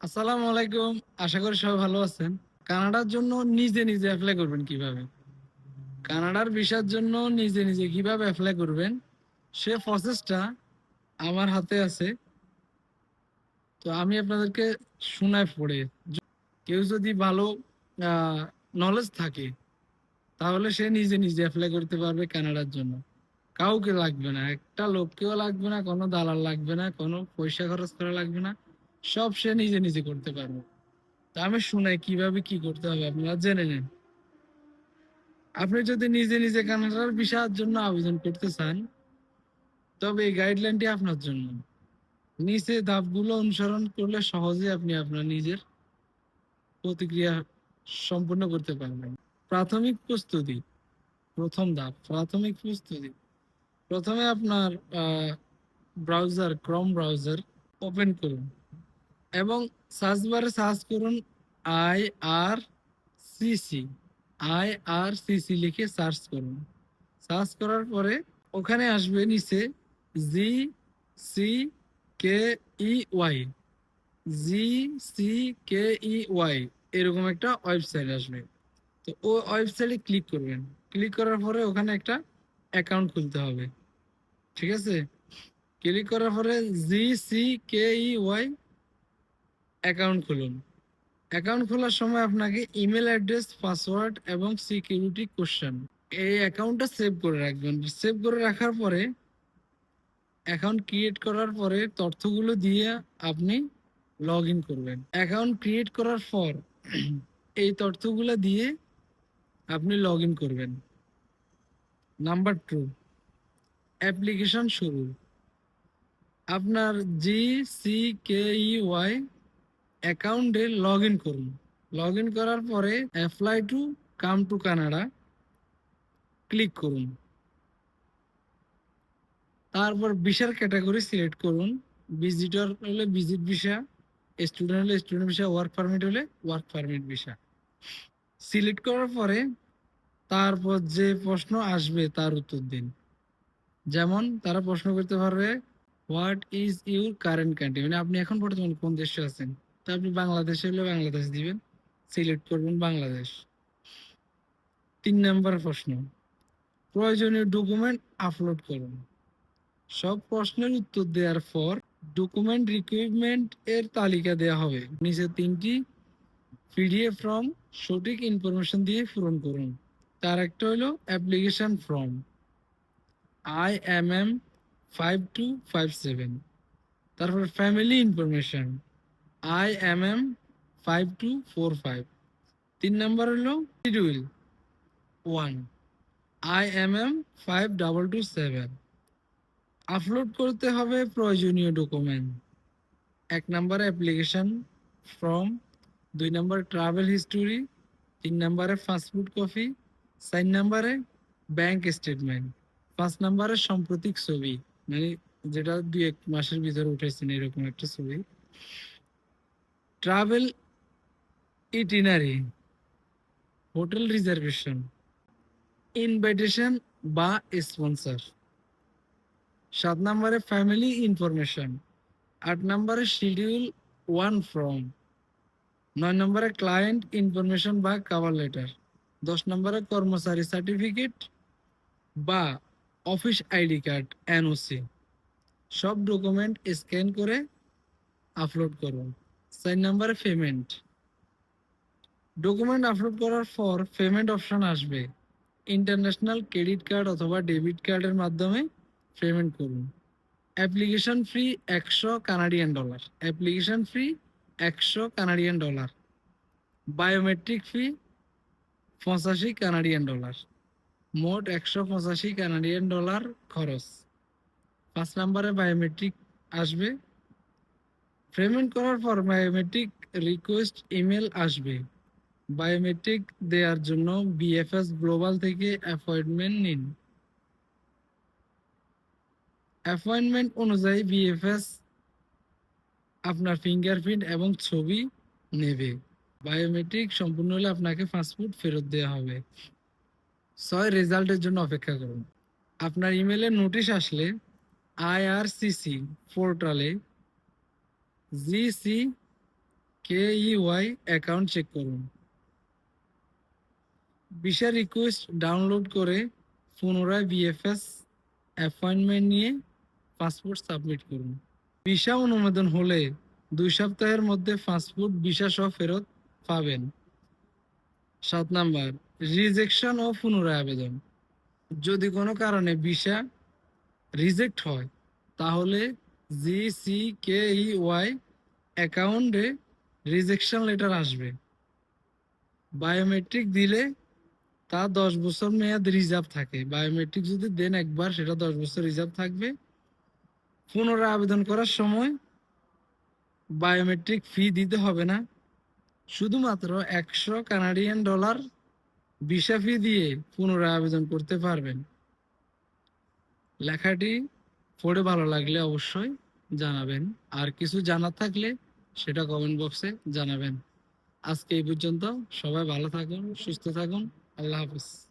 আসসালামু আলাইকুম। আশা করি সবাই ভালো আছেন। কানাডার জন্য নিজে নিজে অ্যাপ্লাই করবেন কীভাবে? কানাডার ভিসার জন্য নিজে নিজে কীভাবে অ্যাপ্লাই করবেন? সে প্রসেসটা আমার হাতে আছে। তো আমি আপনাদেরকে শোনায় পড়ে। কেউ যদি ভালো নলেজ থাকে, তাহলে সে নিজে নিজে অ্যাপ্লাই করতে পারবে কানাডার জন্য। কাউকে লাগবে না। একটা লোককেও লাগবে না, কোনো দালাল লাগবে না, কোনো পয়সা খরচ করা লাগবে না। সব সে নিজে নিজে করতে পারবে। তা আমি শুনাই, কীভাবে কি করতে হবে আপনারা জেনে নেন। আপনি যদি নিজে নিজে কানাডার ভিসার জন্য আবেদন করতে চান, তবে এই গাইডলাইনটি আপনার জন্য। নিচে ধাপগুলো অনুসরণ করলে সহজে আপনি আপনার নিজের প্রতিক্রিয়া সম্পূর্ণ করতে পারবেন। প্রাথমিক প্রস্তুতি, প্রথম ধাপ, প্রাথমিক প্রস্তুতি। প্রথমে আপনার ব্রাউজার ক্রম ব্রাউজার ওপেন করুন। এবং সার্চ বারে সার্চ করুন I R CC I R CC লিখে সার্চ করুন। সার্চ করার পরে ওখানে আসবে নিচে G C K E Y. G C K E Y, এরকম একটা ওয়েবসাইট আসবে। তো ও ওয়েবসাইটে ক্লিক করবেন। ক্লিক করার পরে ওখানে একটা অ্যাকাউন্ট খুলতে হবে। ঠিক আছে? ক্লিক করার পরে G C K E Y account খুলুন। অ্যাকাউন্ট খোলার সময় আপনাকে ইমেল অ্যাড্রেস, পাসওয়ার্ড এবং সিকিউরিটি কোশ্চেন এই অ্যাকাউন্টটা সেভ করে রাখবেন। সেভ করে রাখার পরে অ্যাকাউন্ট ক্রিয়েট করার পরে তথ্যগুলো দিয়ে আপনি লগ ইন করবেন। অ্যাকাউন্ট ক্রিয়েট করার পর এই তথ্যগুলো দিয়ে আপনি লগ ইন করবেন। নাম্বার টু, অ্যাপ্লিকেশন শুরু। আপনার G C K E Y অ্যাকাউন্টে লগ ইন করুন। লগ ইন করার পরে apply to come to Canada click করুন। তারপর ভিসার ক্যাটাগরি সিলেক্ট করুন। ভিজিটর হলে ভিজিট ভিসা স্টুডেন্ট হলে স্টুডেন্ট ভিসা ওয়ার্ক পারমিট হলে ওয়ার্ক পারমিট ভিসা সিলেক্ট করার পরে তারপর যে প্রশ্ন আসবে তার উত্তর দিন। যেমন তারা প্রশ্ন করতে পারবে what is your current country মানে আপনি এখন বর্তমানে কোন দেশে আছেন? আপনি বাংলাদেশে হলে বাংলাদেশ দিবেন। সিলেক্ট করবেন বাংলাদেশ। তিন নম্বর প্রশ্ন। প্রয়োজনীয় ডকুমেন্ট আপলোড করুন। সব প্রশ্নের উত্তর দেওয়ার পর ডকুমেন্ট রিকুইপমেন্ট এর তালিকা দেওয়া হবে। নিচে তিনটি পিডিএফ ফর্ম সঠিক ইনফরমেশন দিয়ে পূরণ করুন। তার একটা হলো application form I M M five two five seven তারপর family information I M M five two four five তিন নম্বর হলো schedule one I M M five double two seven upload করতে হবে প্রয়োজনীয় ডকুমেন্ট এক নম্বর অ্যাপ্লিকেশন ফর্ম দুই নম্বর travel history তিন নম্বরে পাসপোর্ট কপি চার নম্বরে ব্যাংক স্টেটমেন্ট পাঁচ নম্বরে সাম্প্রতিক ছবি মানে যেটা দুই এক মাসের ভিতরে উঠেছেন এরকম একটা ছবি। Travel itinerary hotel reservation invitation বা স্পন্সর সাত নম্বরে ফ্যামিলি ইনফরমেশন আট নম্বরে শিডিউল ওয়ান ফর্ম নয় নম্বরে ক্লায়েন্ট ইনফরমেশন বা কাভার লেটার দশ নম্বরে কর্মচারী সার্টিফিকেট বা অফিস আইডি কার্ড এনওসি সব ডকুমেন্ট স্ক্যান করে আপলোড করুন। চার নম্বরে পেমেন্ট ডকুমেন্ট আপলোড করার পর পেমেন্ট অপশন আসবে। ইন্টারন্যাশনাল ক্রেডিট কার্ড অথবা ডেবিট কার্ডের মাধ্যমে পেমেন্ট করুন। অ্যাপ্লিকেশন ফি একশো কানাডিয়ান ডলার অ্যাপ্লিকেশন ফি একশো কানাডিয়ান ডলার বায়োমেট্রিক ফি পঁচাশি কানাডিয়ান ডলার মোট একশো পঁচাশি কানাডিয়ান ডলার খরচ। পাঁচ নম্বরে বায়োমেট্রিক আসবে। পেমেন্ট করার পর বায়োমেট্রিক রিকোয়েস্ট ইমেল আসবে। বায়োমেট্রিক দেওয়ার জন্য বিএফএস গ্লোবাল থেকে অ্যাপয়েন্টমেন্ট নিন। অ্যাপয়েন্টমেন্ট অনুযায়ী বিএফএস আপনার ফিঙ্গারপ্রিন্ট এবং ছবি নেবে। বায়োমেট্রিক সম্পূর্ণ হলে আপনাকে পাসপোর্ট ফেরত দেওয়া হবে। ছয় রেজাল্টের জন্য অপেক্ষা করুন। আপনার ইমেলে নোটিশ আসলে আইআরসিসি পোর্টালে GC K E Y account check করুন। ভিসা রিকোয়েস্ট ডাউনলোড করে পুনরায় বিএফএস অ্যাপয়েন্টমেন্ট নিয়ে পাসপোর্ট সাবমিট করুন। ভিসা অনুমোদন হলে দুই সপ্তাহের মধ্যে পাসপোর্ট ভিসা সহ ফেরত পাবেন। সাত নাম্বার রিজেকশন ও পুনরায় আবেদন। যদি কোনো কারণে ভিসা রিজেক্ট হয়, তাহলে G C K E Y অ্যাকাউন্টে রিজেকশন লেটার আসবে। বায়োমেট্রিক দিলে তা দশ বছর মেয়াদ রিজার্ভ থাকে। বায়োমেট্রিক যদি দেন একবার, সেটা দশ বছর রিজার্ভ থাকবে। পুনরায় আবেদন করার সময় বায়োমেট্রিক ফি দিতে হবে না। শুধুমাত্র একশো কানাডিয়ান ডলার ভিসা ফি দিয়ে পুনরায় আবেদন করতে পারবেন। লেখাটি পড়ে ভালো লাগলে অবশ্যই জানাবেন। আর কিছু জানা থাকলে সেটা কমেন্ট বক্সে জানাবেন। আজকে এই পর্যন্ত সবাই ভালো থাকুন, সুস্থ থাকুন, আল্লাহ হাফিজ।